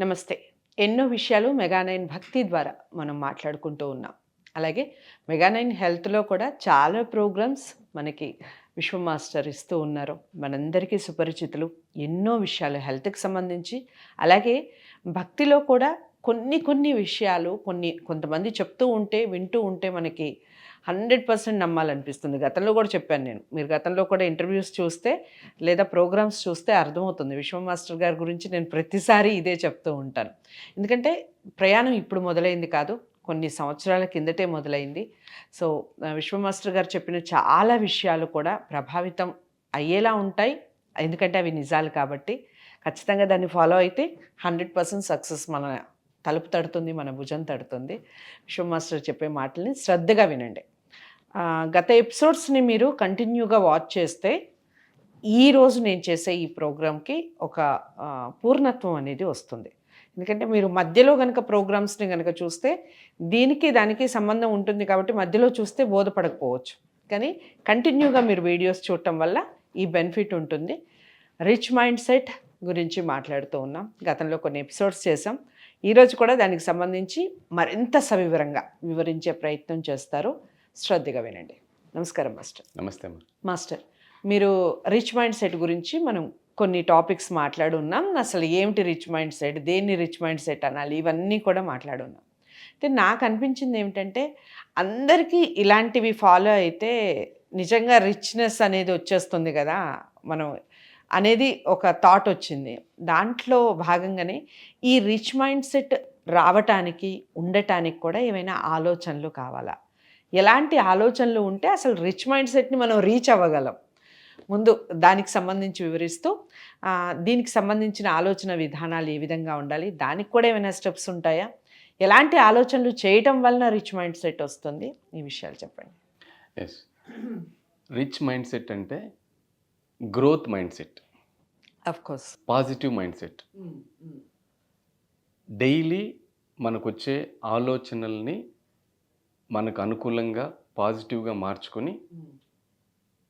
నమస్తే. ఎన్నో విషయాలు మెగానైన్ భక్తి ద్వారా మనం మాట్లాడుకుంటూ ఉన్నాం. అలాగే మెగానైన్ హెల్త్లో కూడా చాలా ప్రోగ్రామ్స్ మనకి విశ్వ మాస్టర్ ఇస్తూ ఉన్నారు. మనందరికీ సుపరిచితులు. ఎన్నో విషయాలు హెల్త్కి సంబంధించి. అలాగే భక్తిలో కూడా కొన్ని కొన్ని విషయాలు కొన్ని కొంతమంది చెప్తూ ఉంటే వింటూ ఉంటే మనకి హండ్రెడ్ పర్సెంట్ నమ్మాలనిపిస్తుంది. గతంలో కూడా చెప్పాను నేను. మీరు గతంలో కూడా ఇంటర్వ్యూస్ చూస్తే లేదా ప్రోగ్రామ్స్ చూస్తే అర్థమవుతుంది. విశ్వ మాస్టర్ గారి గురించి నేను ప్రతిసారి ఇదే చెప్తూ ఉంటాను. ఎందుకంటే ప్రయాణం ఇప్పుడు మొదలైంది కాదు. కొన్ని సంవత్సరాల కిందటే మొదలైంది. సో విశ్వమాస్టర్ విశ్వ మాస్టర్ గారు చెప్పిన చాలా విషయాలు కూడా ప్రభావితం అయ్యేలా ఉంటాయి. ఎందుకంటే అవి నిజాలు కాబట్టి ఖచ్చితంగా దాన్ని ఫాలో అయితే హండ్రెడ్ పర్సెంట్ సక్సెస్ మన తలుపు తడుతుంది మన భుజం తడుతుంది. విశ్వ మాస్టర్ చెప్పే మాటల్ని శ్రద్ధగా వినండి. గత ఎపిసోడ్స్ని మీరు కంటిన్యూగా వాచ్ చేస్తే ఈ రోజు నేను చేసే ఈ ప్రోగ్రామ్కి ఒక పూర్ణత్వం అనేది వస్తుంది. ఎందుకంటే మీరు మధ్యలో కనుక ప్రోగ్రామ్స్ని కనుక చూస్తే దీనికి దానికి సంబంధం ఉంటుంది కాబట్టి మధ్యలో చూస్తే బోధపడకపోవచ్చు. కానీ కంటిన్యూగా మీరు వీడియోస్ చూడటం వల్ల ఈ బెనిఫిట్ ఉంటుంది. రిచ్ మైండ్ సెట్ గురించి మాట్లాడుతూ ఉన్నాం. గతంలో కొన్ని ఎపిసోడ్స్ చేసాం ఈరోజు కూడా దానికి సంబంధించి మరింత సవివరంగా వివరించే ప్రయత్నం చేస్తారు. శ్రద్ధగా వినండి. నమస్కారం మాస్టర్. నమస్తే మాస్టర్ మీరు రిచ్ మైండ్ సెట్ గురించి మనం కొన్ని టాపిక్స్ మాట్లాడున్నాం. అసలు ఏమిటి రిచ్ మైండ్ సెట్? దేన్ని రిచ్ మైండ్ సెట్ అనాలి? ఇవన్నీ కూడా మాట్లాడున్నాం. అయితే నాకు అనిపించింది ఏమిటంటే అందరికీ ఇలాంటివి ఫాలో అయితే నిజంగా రిచ్నెస్ అనేది వచ్చేస్తుంది కదా. మనం అనేది ఒక థాట్ వచ్చింది. దాంట్లో భాగంగానే ఈ రిచ్ మైండ్ సెట్ రావటానికి ఉండటానికి కూడా ఏమైనా ఆలోచనలు కావాలా? ఎలాంటి ఆలోచనలు ఉంటే అసలు రిచ్ మైండ్ సెట్ని మనం రీచ్ అవ్వగలం? ముందు దానికి సంబంధించి వివరిస్తూ దీనికి సంబంధించిన ఆలోచన విధానాలు ఏ విధంగా ఉండాలి? దానికి కూడా ఏమైనా స్టెప్స్ ఉంటాయా? ఎలాంటి ఆలోచనలు చేయటం వలన రిచ్ మైండ్ సెట్ వస్తుంది? ఈ విషయాలు చెప్పండి. ఎస్ రిచ్ మైండ్ సెట్ అంటే growth mindset. Course positive mindset. Daily మనకు వచ్చే ఆలోచనల్ని మనకు అనుకూలంగా పాజిటివ్గా మార్చుకొని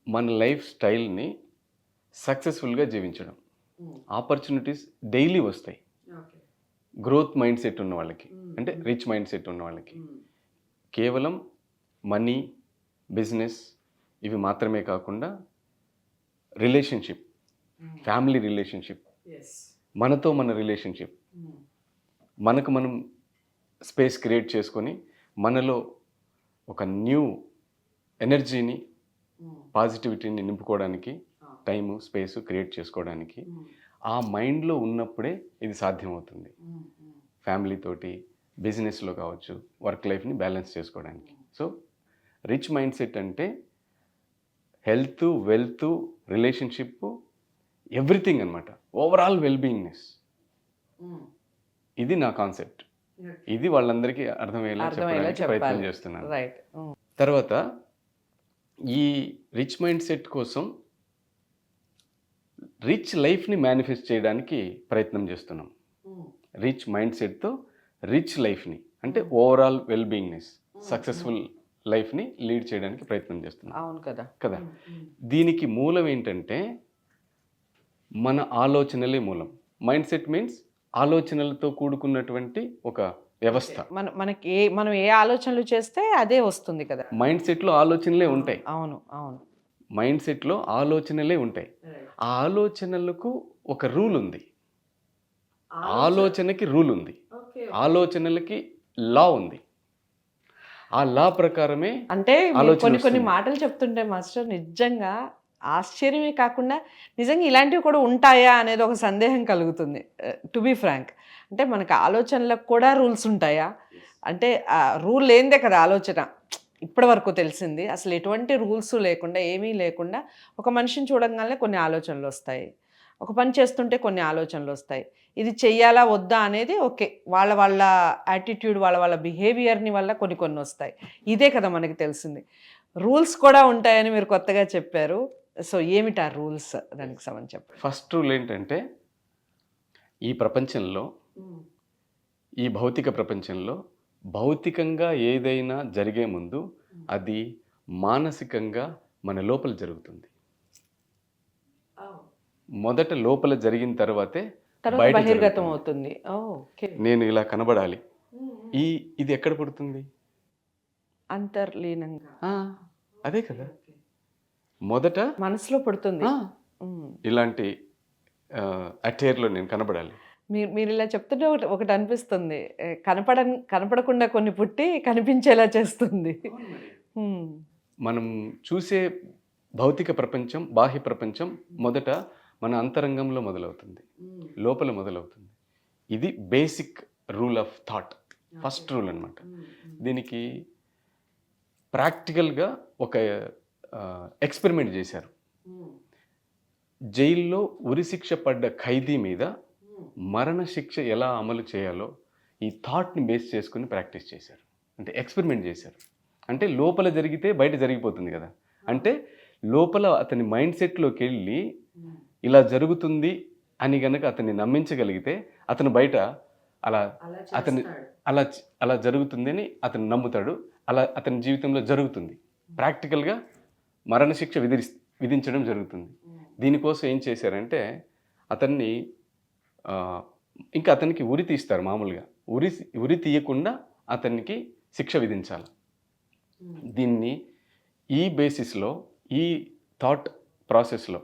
మన లైఫ్ స్టైల్ని సక్సెస్ఫుల్గా జీవించడం. ఆపర్చునిటీస్ డైలీ వస్తాయి. గ్రోత్ మైండ్ సెట్ ఉన్న వాళ్ళకి. అంటే రిచ్ మైండ్ సెట్ ఉన్న వాళ్ళకి. కేవలం మనీ బిజినెస్ ఇవి మాత్రమే కాకుండా రిలేషన్షిప్. Family relationship. మనతో మన రిలేషన్షిప్. మనకు మనం స్పేస్ క్రియేట్ చేసుకొని మనలో ఒక న్యూ ఎనర్జీని పాజిటివిటీని నింపుకోవడానికి టైము స్పేస్ క్రియేట్ చేసుకోవడానికి ఆ మైండ్లో ఉన్నప్పుడే ఇది సాధ్యమవుతుంది. ఫ్యామిలీతోటి బిజినెస్లో కావచ్చు వర్క్ లైఫ్ని బ్యాలెన్స్ చేసుకోవడానికి. సో రిచ్ మైండ్ సెట్ అంటే హెల్త్ వెల్త్ రిలేషన్షిప్ ఎవ్రీథింగ్ అనమాట ఓవరాల్ వెల్బీయింగ్నెస్ ఇది నా కాన్సెప్ట్. ఇది వాళ్ళందరికీ అర్థమయ్యేలా చెప్పడానికి ప్రయత్నం చేస్తున్నాను. రైట్ తర్వాత ఈ రిచ్ మైండ్ సెట్ కోసం రిచ్ లైఫ్ని మేనిఫెస్ట్ చేయడానికి ప్రయత్నం చేస్తున్నాం. రిచ్ మైండ్ సెట్తో రిచ్ లైఫ్ని అంటే ఓవరాల్ వెల్ బీయింగ్నెస్ సక్సెస్ఫుల్ లైఫ్ని లీడ్ చేయడానికి ప్రయత్నం చేస్తున్నాం. అవును కదా. కదా? దీనికి మూలం ఏంటంటే మన ఆలోచనలే మూలం. మైండ్ సెట్ మీన్స్ ఆలోచనలతో కూడుకున్నటువంటి ఒక వ్యవస్థ. మన మనకి ఏ మనం ఏ ఆలోచనలు చేస్తే అదే వస్తుంది కదా. మైండ్ సెట్లో ఆలోచనలే ఉంటాయి. అవును అవును. మైండ్ సెట్లో ఆలోచనలే ఉంటాయి. ఆ ఆలోచనలకు ఒక రూల్ ఉంది. ఆలోచనకి రూల్ ఉంది. ఆలోచనలకి లా ఉంది. ఆ లా ప్రకారమే అంటే కొన్ని కొన్ని. మాటలు చెప్తుంటే మాస్టర్ నిజంగా ఆశ్చర్యమే కాకుండా నిజంగా ఇలాంటివి కూడా ఉంటాయా అనేది ఒక సందేహం కలుగుతుంది. టు బి ఫ్రాంక్ అంటే మనకు ఆలోచనలకు కూడా రూల్స్ ఉంటాయా? అంటే రూల్ లేనిదే కదా ఆలోచన. ఇప్పటి వరకు తెలిసింది. అసలు ఎటువంటి రూల్స్ లేకుండా ఏమీ లేకుండా ఒక మనిషిని చూడగానే కొన్ని ఆలోచనలు వస్తాయి. ఒక పని చేస్తుంటే కొన్ని ఆలోచనలు వస్తాయి. ఇది చెయ్యాలా వద్దా అనేది ఓకే. వాళ్ళ వాళ్ళ యాటిట్యూడ్ వాళ్ళ వాళ్ళ బిహేవియర్ని వల్ల కొన్ని కొన్ని వస్తాయి. ఇదే కదా మనకి తెలిసింది. రూల్స్ కూడా ఉంటాయని మీరు కొత్తగా చెప్పారు. సో ఏమిటి ఆ రూల్స్? దానికి సంబంధించి చెప్పండి. ఫస్ట్ రూల్ ఏంటంటే ఈ ప్రపంచంలో ఈ భౌతిక ప్రపంచంలో భౌతికంగా ఏదైనా జరిగే ముందు అది మానసికంగా మన లోపల జరుగుతుంది. మొదట లోపల జరిగిన తర్వాతే బహిర్గతం. అవుతుంది ఓకే. నేను ఇలా కనబడాలి. ఈ ఇది ఎక్కడ పుడుతుంది? అంతర్లీనంగా. ఆ, అదే కదా. మొదట మనసులో పడుతుంది. ఇలాంటి అటైర్లో నేను కనబడాలి. మీరు మీరు ఇలా చెప్తుంటే ఒకటి ఒకటి అనిపిస్తుంది. కనపడ కనపడకుండా కొన్ని పుట్టి కనిపించేలా చేస్తుంది. మనం చూసే భౌతిక ప్రపంచం బాహ్య ప్రపంచం మొదట మన అంతరంగంలో మొదలవుతుంది. లోపల మొదలవుతుంది. ఇది basic rule of thought. First rule అన్నమాట. దీనికి ప్రాక్టికల్గా ఒక ఎక్స్పెరిమెంట్ చేశారు. జైల్లో ఉరిశిక్ష పడ్డ ఖైదీ మీద మరణ శిక్ష ఎలా అమలు చేయాలో ఈ థాట్ని బేస్ చేసుకుని ప్రాక్టీస్ చేశారు. అంటే ఎక్స్పెరిమెంట్ చేశారు. అంటే లోపల జరిగితే బయట జరిగిపోతుంది కదా. అంటే లోపల అతని మైండ్ సెట్లోకి వెళ్ళి ఇలా జరుగుతుంది అని గనక అతన్ని నమ్మించగలిగితే అతను బయట అలా అతని అలా అలా జరుగుతుందని అతను నమ్ముతాడు. అలా అతని జీవితంలో జరుగుతుంది. ప్రాక్టికల్గా మరణశిక్ష విధి విధించడం జరుగుతుంది. దీనికోసం ఏం చేశారంటే అతన్ని ఇంకా అతనికి ఉరి తీస్తారు మామూలుగా. ఉరి ఉరి తీయకుండా అతనికి శిక్ష విధించాలి. దీన్ని ఈ బేసిస్లో ఈ థాట్ ప్రాసెస్లో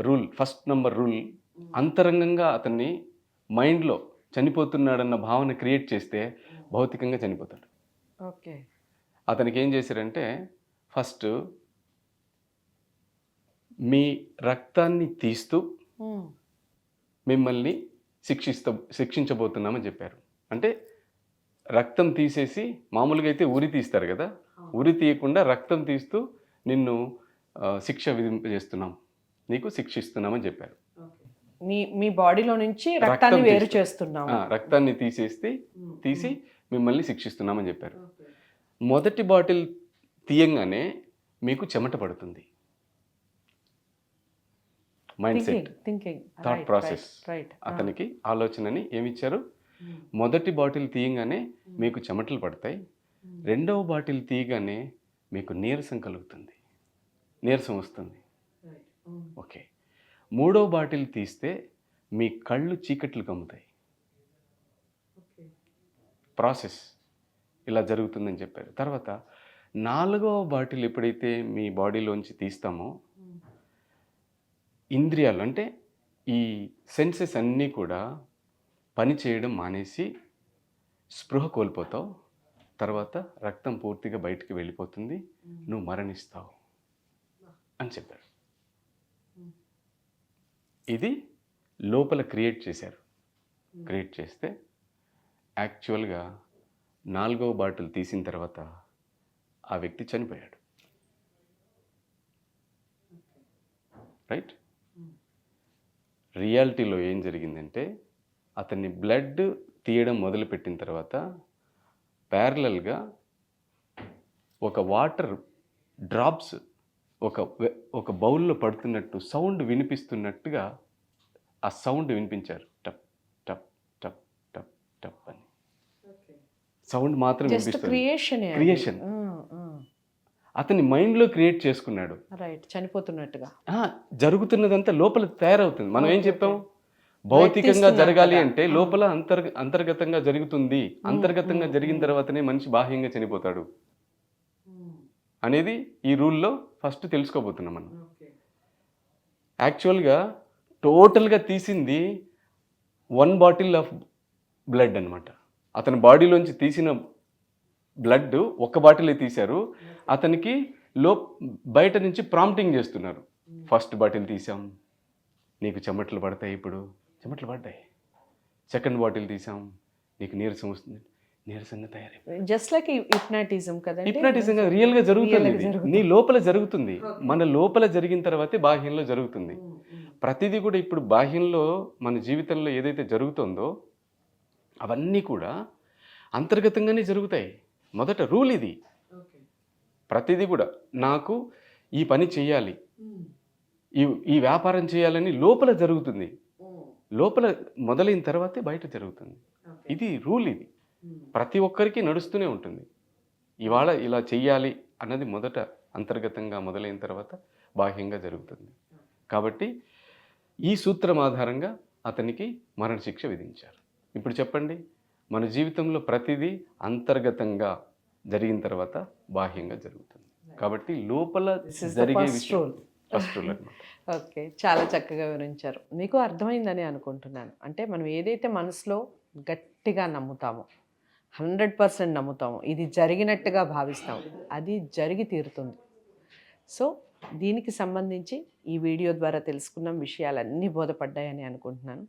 రూల్ ఫస్ట్ నంబర్ రూల్. అంతరంగంగా అతన్ని మైండ్లో చనిపోతున్నాడన్న భావన క్రియేట్ చేస్తే భౌతికంగా చనిపోతాడు. ఓకే. అతనికి ఏం చేశారంటే ఫస్ట్ మీ రక్తాన్ని తీస్తూ. మిమ్మల్ని శిక్షిస్త శిక్షించబోతున్నామని చెప్పారు. అంటే రక్తం తీసేసి మామూలుగా అయితే ఉరి తీస్తారు కదా? ఉరి తీయకుండా రక్తం తీస్తూ నిన్ను శిక్ష విధింపజేస్తున్నాం నీకు శిక్షిస్తున్నామని చెప్పారు. మీ మీ బాడీలో నుంచి రక్తం రక్తాన్ని వేరు. చేస్తున్నాం రక్తాన్ని తీసేస్తే తీసి మిమ్మల్ని శిక్షిస్తున్నామని చెప్పారు. మొదటి బాటిల్ తీయంగానే మీకు చెమట పడుతుంది. Mind set thinking process. Right అతనికి ఆలోచనని ఏమిచ్చారు? మొదటి బాటిల్ తీయగానే మీకు చెమటలు పడతాయి. రెండవ బాటిల్ తీయగానే మీకు నీరసం కలుగుతుంది. నీరసం వస్తుంది. ఓకే మూడవ బాటిల్ తీస్తే మీ కళ్ళు చీకట్లు కమ్ముతాయి. ప్రాసెస్ ఇలా జరుగుతుందని చెప్పారు. తర్వాత నాలుగవ బాటిల్ ఎప్పుడైతే మీ బాడీలోంచి తీస్తామో ఇంద్రియాలు అంటే ఈ సెన్సెస్ అన్నీ కూడా పని చేయడం మానేసి స్పృహ కోల్పోతావు. తర్వాత రక్తం పూర్తిగా బయటికి వెళ్ళిపోతుంది. నువ్వు మరణిస్తావు అని చెప్పారు. ఇది లోపల క్రియేట్ చేశారు. క్రియేట్ చేస్తే యాక్చువల్గా నాలుగవ బాటిల్ తీసిన తర్వాత ఆ వ్యక్తి చనిపోయాడు. రైట్? రియాలిటీలో ఏం జరిగిందంటే అతన్ని బ్లడ్ తీయడం మొదలుపెట్టిన తర్వాత ప్యారలల్గా ఒక వాటర్ డ్రాప్స్ ఒక ఒక బౌల్లో పడుతున్నట్టు సౌండ్ వినిపిస్తున్నట్టుగా ఆ సౌండ్ వినిపించారు. టప్ టప్ టప్ టప్ టప్ అని. సౌండ్ మాత్రం క్రియేషన్ Creation. అతని మైండ్లో క్రియేట్ చేసుకున్నాడు. రైట్ చనిపోతున్నట్టుగా. ఆ, జరుగుతున్నదంతా లోపల తయారవుతుంది. మనం ఏం okay. భౌతికంగా జరగాలి. అంటే. లోపల అంతర్గ అంతర్గతంగా జరుగుతుంది. అంతర్గతంగా జరిగిన. తర్వాతనే మనిషి బాహ్యంగా చనిపోతాడు. అనేది ఈ రూల్లో ఫస్ట్ తెలుసుకోబోతున్నాం మనం. యాక్చువల్గా టోటల్గా తీసింది వన్ బాటిల్ ఆఫ్ బ్లడ్ అన్నమాట. అతని బాడీలోంచి తీసిన బ్లడ్ ఒక బాటిలే తీశారు. అతనికి లో బయట నుంచి ప్రాంప్టింగ్ చేస్తున్నారు. ఫస్ట్ బాటిల్ తీసాం నీకు చెమటలు పడతాయి ఇప్పుడు. చెమటలు పడ్డాయి. సెకండ్ బాటిల్ తీసాం నీకు నీరసం వస్తుంది. నీరసంగా తయారై జస్ట్ లైక్ హిప్నాటిజం కదండి? హిప్నాటిజం రియల్గా జరుగుతుంది. నీ లోపల జరుగుతుంది. మన లోపల జరిగిన తర్వాతే బాహ్యంలో జరుగుతుంది. ప్రతిదీ కూడా ఇప్పుడు బాహ్యంలో మన జీవితంలో ఏదైతే జరుగుతుందో అవన్నీ కూడా అంతర్గతంగానే జరుగుతాయి. మొదట రూల్ ఇది. ప్రతిదీ కూడా నాకు ఈ పని చేయాలి ఈ ఈ వ్యాపారం చేయాలని లోపల జరుగుతుంది. లోపల మొదలైన తర్వాతే బయట జరుగుతుంది. ఇది రూల్ ఇది. ప్రతి ఒక్కరికి నడుస్తూనే ఉంటుంది. ఇవాళ ఇలా చెయ్యాలి అన్నది మొదట అంతర్గతంగా మొదలైన తర్వాత బాహ్యంగా జరుగుతుంది. కాబట్టి ఈ సూత్రం ఆధారంగా అతనికి మరణశిక్ష విధించారు. ఇప్పుడు చెప్పండి మన జీవితంలో ప్రతిదీ అంతర్గతంగా జరిగిన తర్వాత బాహ్యంగా జరుగుతుంది. కాబట్టి లోపల జరిగే విషయం ఓకే చాలా చక్కగా వివరించారు. మీకు అర్థమైందని అనుకుంటున్నాను. అంటే మనం ఏదైతే మనసులో గట్టిగా నమ్ముతామో హండ్రెడ్ పర్సెంట్ నమ్ముతాము. ఇది జరిగినట్టుగా భావిస్తాం. అది జరిగి తీరుతుంది. సో దీనికి సంబంధించి ఈ వీడియో ద్వారా తెలుసుకున్న విషయాలన్నీ బోధపడ్డాయని అనుకుంటున్నాను.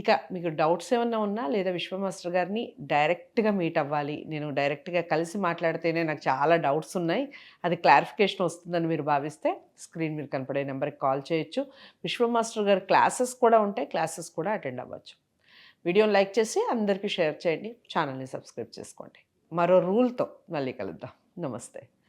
ఇక మీకు డౌట్స్ ఏమన్నా ఉన్నా లేదా విశ్వమాస్టర్ గారిని డైరెక్ట్గా మీట్ అవ్వాలి నేను డైరెక్ట్గా కలిసి మాట్లాడితేనే నాకు చాలా డౌట్స్ ఉన్నాయి అది క్లారిఫికేషన్ వస్తుందని మీరు భావిస్తే స్క్రీన్ మీరు కనపడే నెంబర్కి కాల్ చేయొచ్చు. విశ్వమాస్టర్ గారి క్లాసెస్ కూడా ఉంటాయి క్లాసెస్ కూడా అటెండ్ అవ్వచ్చు. వీడియోని లైక్ చేసి అందరికీ షేర్ చేయండి ఛానల్ని సబ్స్క్రైబ్ చేసుకోండి. మరో రూల్తో మళ్ళీ కలుద్దాం. నమస్తే.